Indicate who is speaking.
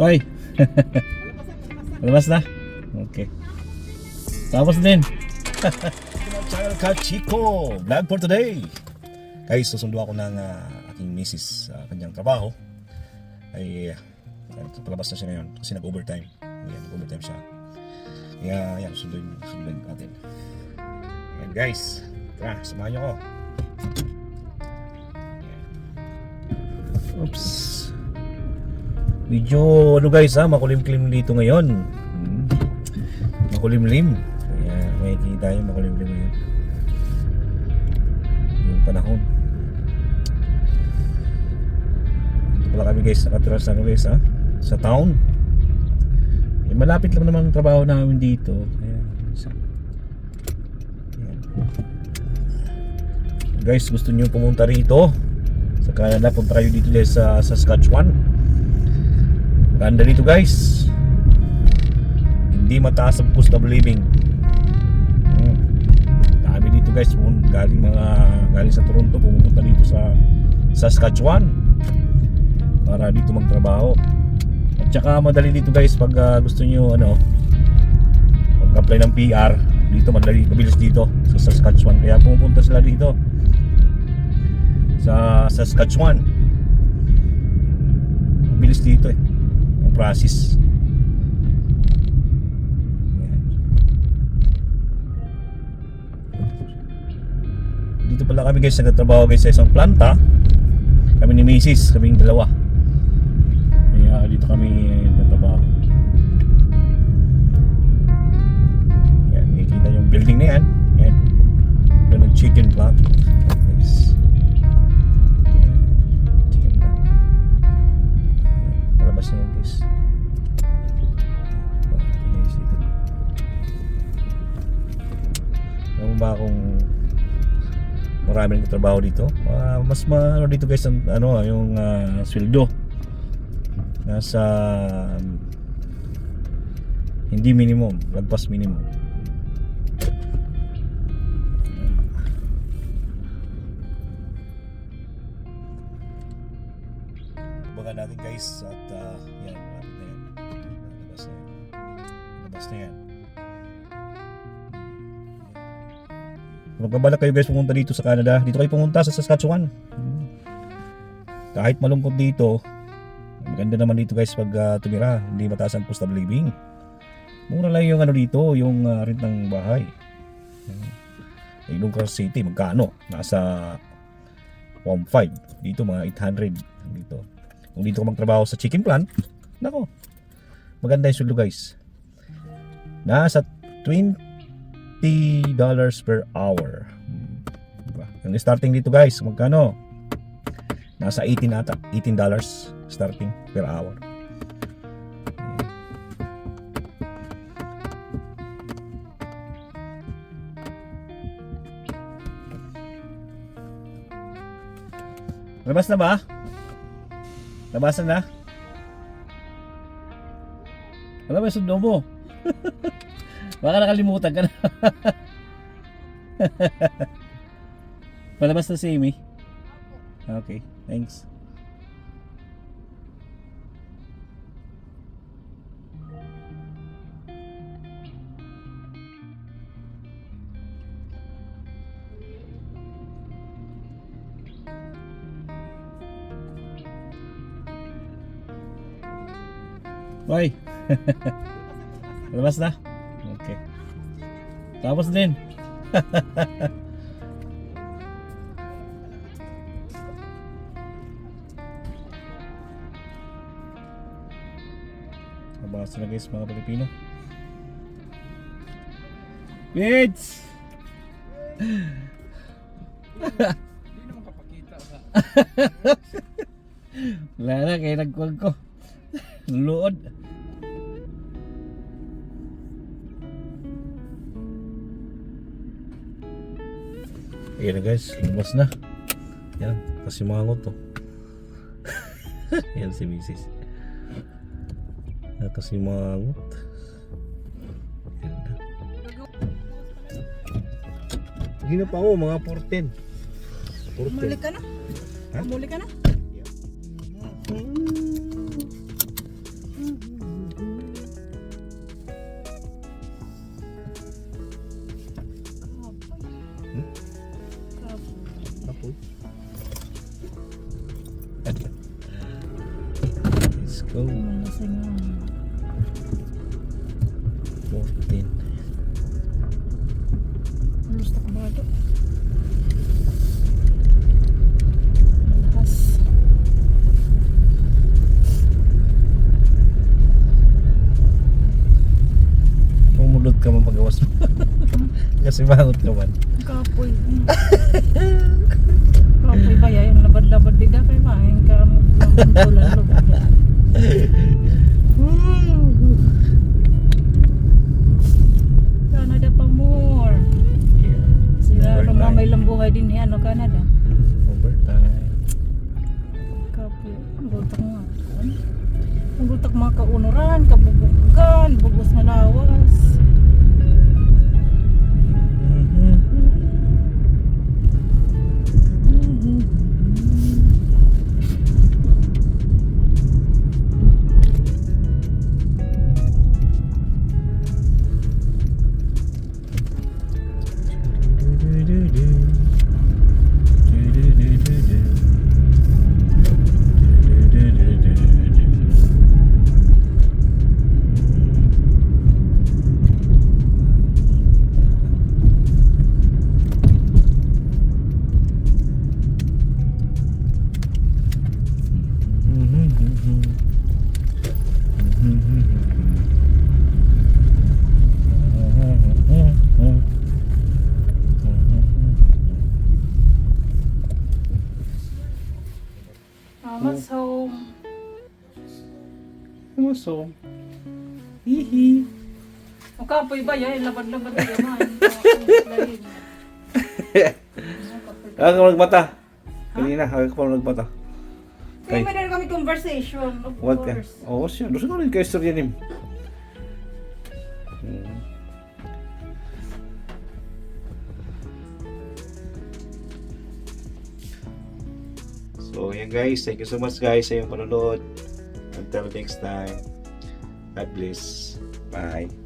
Speaker 1: Hoy. Labas na? Okay. Tapos din. Channel ka Chico. Vlog for today. Guys, susundo ako ng ah, aking misis sa kanyang trabaho. Ay, uh, palabas na siya ngayon kasi nag-overtime. Ayan, nag-overtime siya. Kaya, ayan, sunduin, sunduin natin. Ayan guys, tara, samahan niyo ako. Oops. Medyo ano guys ha, makulimlim dito ngayon. Makulimlim. Kaya makikita yung makulimlim ngayon. Yung panahon. Dito pala kami guys, nakatira sa ano guys ha? Sa town. Eh, malapit lang naman ang trabaho namin dito. Kaya, sa, Ayan. Guys, gusto niyo pumunta rito sa Canada, punta kayo dito guys sa Saskatchewan. Maganda dito guys. Hindi mataas ang cost of living. Hmm. Dami dito guys, galing mga galing sa Toronto pumunta dito sa Saskatchewan para dito magtrabaho. At saka madali dito guys pag ah, gusto niyo ano mag-apply ng PR dito madali mabilis dito sa Saskatchewan kaya pumupunta sila dito sa Saskatchewan mabilis dito eh process Yan. dito pala kami guys nagtatrabaho guys sa isang planta kami ni Mrs. kaming dalawa kaya dito kami nagtatrabaho yan makikita yung building na yan ba kung marami ng trabaho dito? Ah, mas ma ano dito guys ang ano ah, yung ah, sweldo. Nasa um, hindi minimum, lagpas minimum. Baga natin guys at ah, yan, malapit na yan. Labas na yan. Labas na yan. Kung kayo guys pumunta dito sa Canada, dito kayo pumunta sa Saskatchewan. Hmm. Kahit malungkot dito, maganda naman dito guys pag ah, tumira, hindi mataas ang cost of living. Mura lang yung ano dito, yung uh, rent ng bahay. Hmm. Eh, Ilonggo City, magkano? Nasa 1.5. Dito mga 800 dito. Kung dito ka magtrabaho sa chicken plant, nako, maganda yung sweldo guys. Nasa 20 dollars per hour. Diba? Ang starting dito guys, magkano? Nasa 18 ata, 18 dollars starting per hour. Labas na ba? Labasan na? Wala ba yung sundo mo? Baka nakalimutan ka na. Palabas na si Amy? Okay, thanks. Hoy. Labas na? Tapos din. Labas na guys mga Pilipino. Kids!
Speaker 2: Hindi naman kapakita sa...
Speaker 1: Wala na, kaya nagkuhan ko. Luod. Ayan na guys, lumabas na. Yan, kasi mangot to. Yan si. Yan kasi. Yan na. Hindi na pa ako, mga 14. 14.
Speaker 3: Umuli ka na?
Speaker 1: Ha?
Speaker 3: Umuli ka na?
Speaker 1: Let's go.
Speaker 3: Malasing yun.
Speaker 1: 14.
Speaker 3: Gusto ko ba ito?
Speaker 1: Ka man pagawas mo. Kasi mangot ka man.
Speaker 3: Kapoy ba yan? Yung labad-labad di da kay main ka. Tulan lubog yan. Canada pa more. Sila
Speaker 1: Overtime.
Speaker 3: rumamay lang buhay din ni ano Canada.
Speaker 1: Overtime.
Speaker 3: Kapoy. Ang butak nga. Ang butak mga kaunuran, kabubugan, bugos na lawas.
Speaker 1: Muso. Hihi.
Speaker 3: Ang kapoy ba yan? Labad-labad na yan.
Speaker 1: Aga ka nagmata. Kanina, aga ka pa nagmata.
Speaker 3: Kaya meron kami conversation, of
Speaker 1: What
Speaker 3: course.
Speaker 1: Oo siya. Gusto ko rin kayo istorya. Hmm. So, yan guys. Thank you so much guys sa iyong panonood. Until next time. God bless. Bye.